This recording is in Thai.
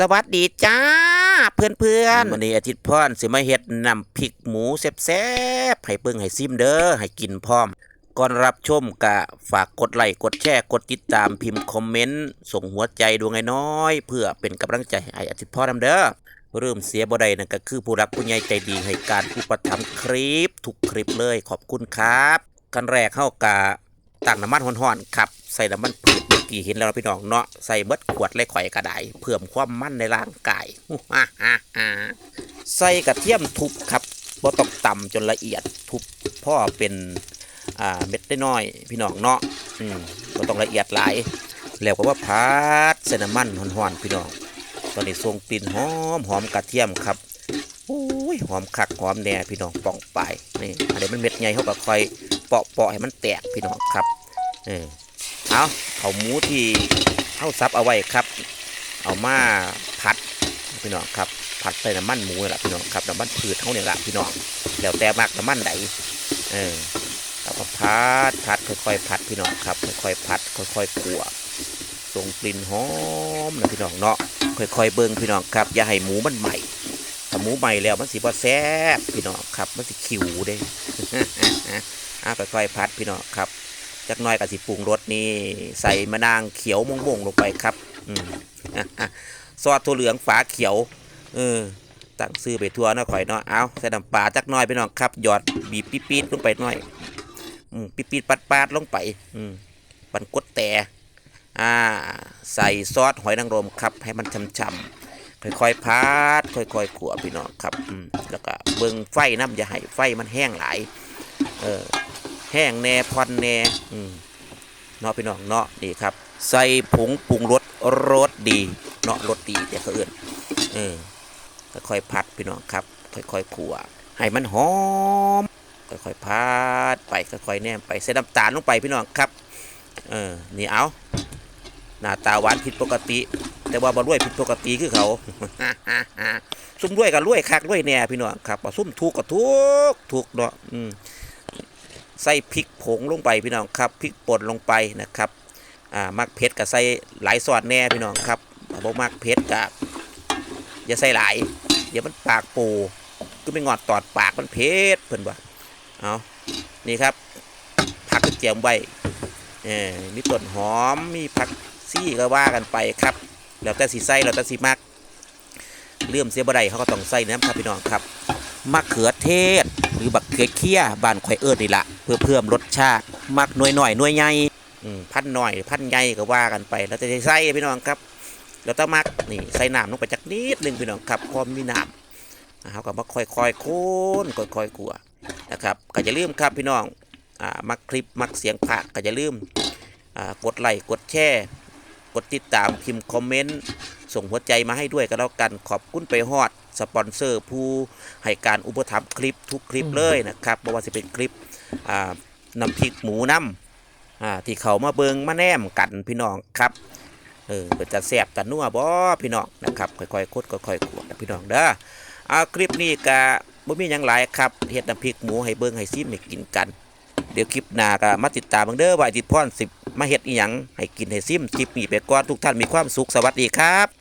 สวัสดีจ้า เพื่อนเพื่อนๆวันนี้อาทิตย์พรสิมาเฮ็ดนำพริกหมูแซ่บๆให้เบิ่งให้ซิมเด้อให้กินพร้อม ก่อนรับชมกะฝากกดไลค์กดแชร์กดติดตามพิมพ์คอมเมนต์ ส่งหัวใจดวงน้อย เพื่อเป็นกำลังใจให้อาทิตย์พรนำเด้อเริ่มเสียบ่ได้นั่นก็คือผู้รักผู้ใหญ่ใจดีให้การอุปถัมภ์คลิปทุกคลิปเลยขอบคุณครับกันแรกเข้ากะตั้งน้ำมันห่อนๆครับ ใส่น้ำมันพืช กี้เห็นแล้วพี่น้องเนาะใส่เบิดขวดเลยข่อยกระไดเพิ่มความมั่นในร่างกายใส่กระเทียมทุบครับบ่ต้องต่ำจนละเอียดทุบพ่อเป็นเม็ดได้น้อยๆพี่น้องเนาะบ่ต้องละเอียดหลาย แล้วก็ว่าพัดใส่น้ำมันห่อนๆพี่น้อง ตอนนี้ทรงกลิ่นหอมหอมกระเทียมครับโอ้ยหอมคักหอมแน่พี่น้องป่องไปนี่อันนี้มันเม็ดใหญ่เขาก็ค่อยเปาะเปาะให้มันแตกพี่น้องครับเออ เอาเอาหมูที่เข้าซับเอาไว้ครับ เอามาผัดพี่น้องครับ ผัดใส่น้ำมันหมูนี่แหละพี่น้องครับน้ำมันพืชเท่านี่แหละพี่น้องแล้วแต่มักน้ำมันไหนเออเอามาผัดผัดค่อยๆผัดพี่น้องครับค่อยๆผัดค่อยๆขั่วส่งกลิ่นหอมนะพี่น้องเนาะค่อยๆเบิ่งพี่น้องครับ อย่าให้หมูมันใหม่ถ้าหมูใหม่แล้วมันสิบ่แซ่บพี่น้องครับ มันสิขิวเด้อะค่อยๆผัดพี่น้องครับ จักหน้อยกับสิปรุงรสนี่ใส่มะนางเขียวม่วงๆลงไปครับอืมซอสถั่วเหลืองฝาเขียวเออตั้งซื้อไปทั่วนาะข่อยเนาะเอาใส่น้ำปลาจักหน้อยไปน้องครับหยอดบีบปี๊ดๆลงไปหน่อยอืมปี๊ดๆปัดๆลงไป อืมปันกดแต่อ่าใส่ซอสหอยนางรมครับ ให้มันช่ำๆค่อยๆพัดค่อยๆขัวพี่น้องครับแล้วก็เบิ่งไฟน้ำอย่าให้ไฟมันแห้งหลายเออ แห้งแน่พอนแน่เนาะพี่น้องเนาะนี่ครับ ใส่ผงปรุงรสรสดีเนาะรสดีแต่เขาเอื่นเออค่อยๆพัดพี่น้องครับ ค่อยๆขัวให้มันหอมค่อยๆพัดไปค่อยๆแนมไปใส่น้ำตาลลงไปพี่น้องครับ เออ นี่เอาหน้าตาหวานผิดปกติ แต่ว่าบ่รวยผิดปกติคือเขาซุ่มรวยกับรวยคักรวยแน่พี่น้องครับว่าซุ่มถูกกับทุกถูกเนาะอืม ใส่พริกผงลงไปพี่น้องครับพริกป่นลงไปนะครับอ่ามักเผ็ดกับใส่หลายซอสแน่พี่น้องครับบ่มักเผ็ดกับอย่าใส่หลายเดี๋ยวมันปากปูก็ไม่งอดตอดปากมันเผ็ดเพิ่นว่าเอานี่ครับผักกระเจียมใบเออมีต้นหอมมีผักซี่ก็ว่ากันไปครับ แล้วแต่สีใส่แล้วแต่สีมักเลื่อมเสียบไดเขาก็ต้องใส่น้ำครับพี่น้องครับมะเขือเทศหรือบักเขือเคี้ยบานข่อยเอิ้นนี่ละ เพื่อเพิ่มรสชาติมักหน่วยหน่อยหน่วยใหญ่พันหน่อย พันใหญ่ก็ว่ากันไป แล้วจะใส่พี่น้องครับแล้วต้องมักนี่ใส่น้ำลงไปจักนิดหนึงพี่น้องครับพอมีน้ำอ่าเขาก็มาค่อยๆค้นค่อยๆกลัวนะครับก็อย่าลืมครับพี่น้องอ่ามักคลิปมักเสียงผักก็อย่าลืมอ่ากดไลค์กดแชร์กดติดตามพิมพ์คอมเมนต์ส่งหัวใจมาให้ด้วยก็แล้วกันขอบคุณไปฮอด สปอนเซอร์ผู้ให้การอุปถัมภ์คลิปทุกคลิปเลยนะครับบ่ว่าจะเป็นคลิปอ่าน้ำพริกหมูน้ำอ่าที่เขามาเบิงมาแนมกันพี่น้องครับเออเป็นจะแสบจะนัวบ่พี่น้องนะครับค่อยๆคดค่อยๆขวดนะพี่น้องเด้อเอาคลิปนี้ก็บ่มีหยังหลายครับเฮ็ดน้ำพริกหมูให้เบิ่งให้ซิมให้กินกัน เดี๋ยวคลิปหน้าก็มาติดตามเบิ่งเด้อว่าอดิตพรสิมาเฮ็ดอีหยังให้กินให้ซิมคลิปนี้ไปก่อนทุกท่านมีความสุขสวัสดีครับ